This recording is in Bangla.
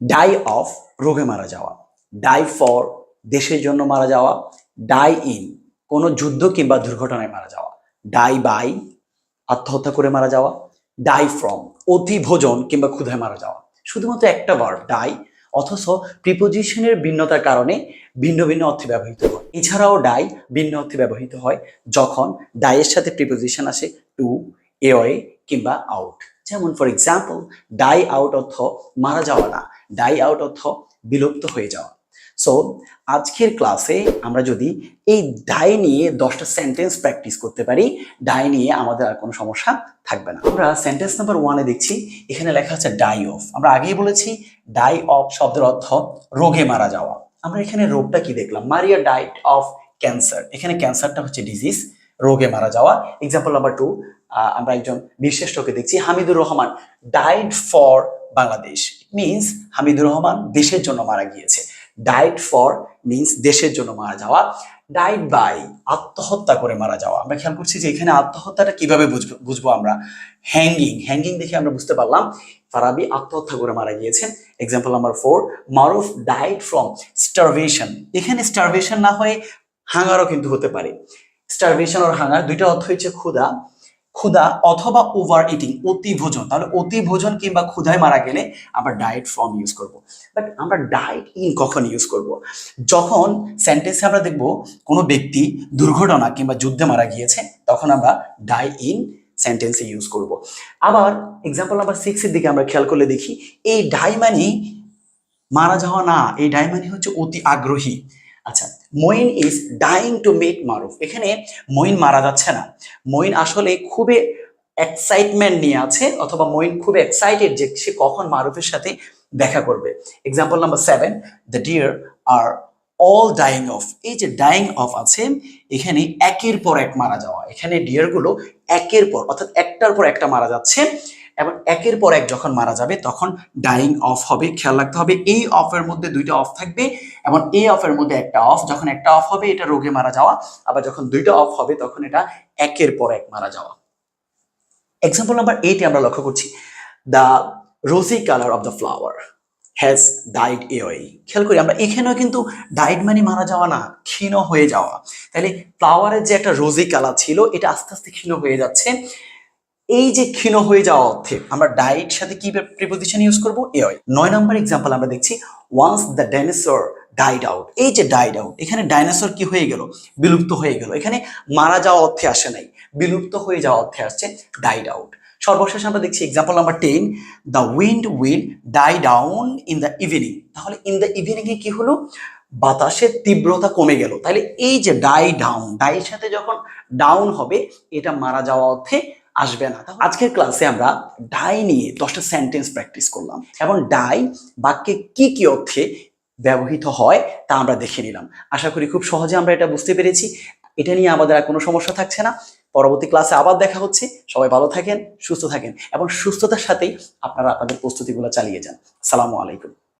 ডাই অফ রোগে মারা যাওয়া। ডাই ফর দেশের জন্য মারা যাওয়া। ডাই ইন কোনো যুদ্ধ কিংবা দুর্ঘটনায় মারা যাওয়া। ডাই বাই আত্মহত্যা করে মারা যাওয়া। ডাই ফ্রম অতি ভোজন কিংবা ক্ষুধায় মারা যাওয়া। শুধুমাত্র একটা ভার্ব ডাই অথচ প্রিপোজিশনের ভিন্নতার কারণে ভিন্ন ভিন্ন অর্থে ব্যবহৃত হয়। এছাড়াও ডাই ভিন্ন অর্থে ব্যবহৃত হয়। যখন ডাইয়ের সাথে প্রিপোজিশন আসে টু এওয়ে কিংবা আউট যেমন ফর এক্সাম্পল ডাই আউট অর্থ মারা যাওয়া না ডাই আউট অর্থ বিলুপ্ত হয়ে যাওয়া। সো আজকের ক্লাসে আমরা যদি এই ডাই নিয়ে দশটা সেন্টেন্স প্র্যাকটিস করতে পারি ডাই নিয়ে আমাদের আর কোনো সমস্যা থাকবে না। আমরা সেন্টেন্স নাম্বার ওয়ানে দেখছি, এখানে লেখা আছে ডাই অফ আমরা আগেই বলেছি ডাই অফ শব্দের অর্থ রোগে মারা যাওয়া। আমরা এখানে রোগটা কি দেখলাম? মারিয়া ডাইট অফ ক্যান্সার এখানে ক্যান্সারটা হচ্ছে ডিজিজ রোগে মারা যাওয়া। এক্সাম্পল নাম্বার টু আমরা একজন বীরশ্রেষ্ঠকে দেখছি, Hamidur Rahman died for Bangladesh means Hamidur Rahman দেশের জন্য মারা গিয়েছে। ডাইড ফর মিনস দেশের জন্য মারা যাওয়া ডাইড বাই আত্মহত্যা করে মারা যাওয়া। আমরা খেয়াল করছি যে এখানে আত্মহত্যাটা কীভাবে বুঝব বুঝব আমরা? হ্যাঙ্গিং হ্যাঙ্গিং দেখে আমরা বুঝতে পারলাম, ফারাবি আত্মহত্যা করে মারা গিয়েছেন। Example number four Maruf died from starvation এখানে স্টারভেশন না হয়ে হাঙ্গারও কিন্তু হতে পারে। স্টারভেশন আর হাঙ্গার দুইটা অর্থ হচ্ছে ক্ষুধা। ক্ষুধা অথবা ওভার ইটিং অতি ভোজন তাহলে অতি ভোজন কিংবা ক্ষুধায় মারা গেলে আমরা ডায়েট ফর্ম ইউজ করব। বাট আমরা ডায়েট ইন কখন ইউজ করব? যখন সেন্টেন্সে আমরা দেখব কোনো ব্যক্তি দুর্ঘটনা কিংবা যুদ্ধে মারা গিয়েছে, তখন আমরা ডাই ইন সেন্টেন্সে ইউজ করব। আবার এক্সাম্পল নাম্বার সিক্সের দিকে আমরা খেয়াল করলে দেখি, এই ডাই মানে মারা যাওয়া না, এই ডাই মানে হচ্ছে অতি আগ্রহী। আচ্ছা Moin is dying to meet Maruf. এখানে মইন মারা যাচ্ছে না। মইন আসলে খুবই এক্সাইটমেন্ট নিয়ে আছে অথবা মইন খুব এক্সাইটেড যে সে কখন মারুফের সাথে দেখা করবে। Example number seven the deer are all dying off এই যে ডাইং অফ আছে, এখানে একের পর এক মারা যাওয়া। এখানে ডিয়ারগুলো একের পর, অর্থাৎ একটার পর একটা মারা যাচ্ছে। এবং একের পর এক যখন মারা যাবে, তখন ডাইং অফ হবে, খেয়াল রাখতে হবে, এই অফের মধ্যে দুইটা অফ থাকবে এবং এই অফের মধ্যে একটা অফ যখন একটা অফ হবে, এটা রোগে মারা যাওয়া, আবার যখন দুইটা অফ হবে, তখন এটা একের পর এক মারা যাওয়া। এক্সাম্পল নাম্বার এইটে আমরা লক্ষ্য করছি the rosy colour of the flower has died away খেয়াল করি, আমরা এখানেও কিন্তু ডাইড মানে মারা যাওয়া না, ক্ষীণ হয়ে যাওয়া। তাহলে ফ্লাওয়ারের যে একটা রোজি কালার ছিল, এটা আস্তে আস্তে ক্ষীণ হয়ে যাচ্ছে। এই যে ক্ষীণ হয়ে যাওয়া অর্থে আমরা ডায়েট সাথে কি প্রিপোজিশন ইউজ করব? এওয়ে নয় নম্বর এক্সাম্পল আমরা দেখছি once the dinosaur died out এই যে ডাইড আউট এখানে ডাইনোসর কি হয়ে গেল? বিলুপ্ত হয়ে গেল। এখানে মারা যাওয়া অর্থে আসে নাই। বিলুপ্ত হয়ে যাওয়া অর্থে আসছে ডাইড আউট সর্বশেষ আমরা দেখছি example number ten the wind will die down in the evening তাহলে ইন দ্য ইভিনিং এ কি হলো? বাতাসের তীব্রতা কমে গেল। তাহলে এই যে ডাই ডাউন ডাইয়ের সাথে যখন ডাউন হবে, এটা মারা যাওয়া অর্থে আসবে না। আজকের ক্লাসে আমরা ডাই নিয়ে দশটা সেন্টেন্স প্র্যাকটিস করলাম এবং ডাই বাক্যে কি কি অর্থে ব্যবহৃত হয় তা আমরা দেখে নিলাম। আশা করি খুব সহজে আমরা এটা বুঝতে পেরেছি। এটা নিয়ে আমাদের আর কোনো সমস্যা থাকছে না। পরবর্তী ক্লাসে আবার দেখা হচ্ছে। সবাই ভালো থাকেন, সুস্থ থাকেন এবং সুস্থতার সাথেই আপনারা আপনাদের প্রস্তুতিগুলো চালিয়ে যান। সালামু আলাইকুম।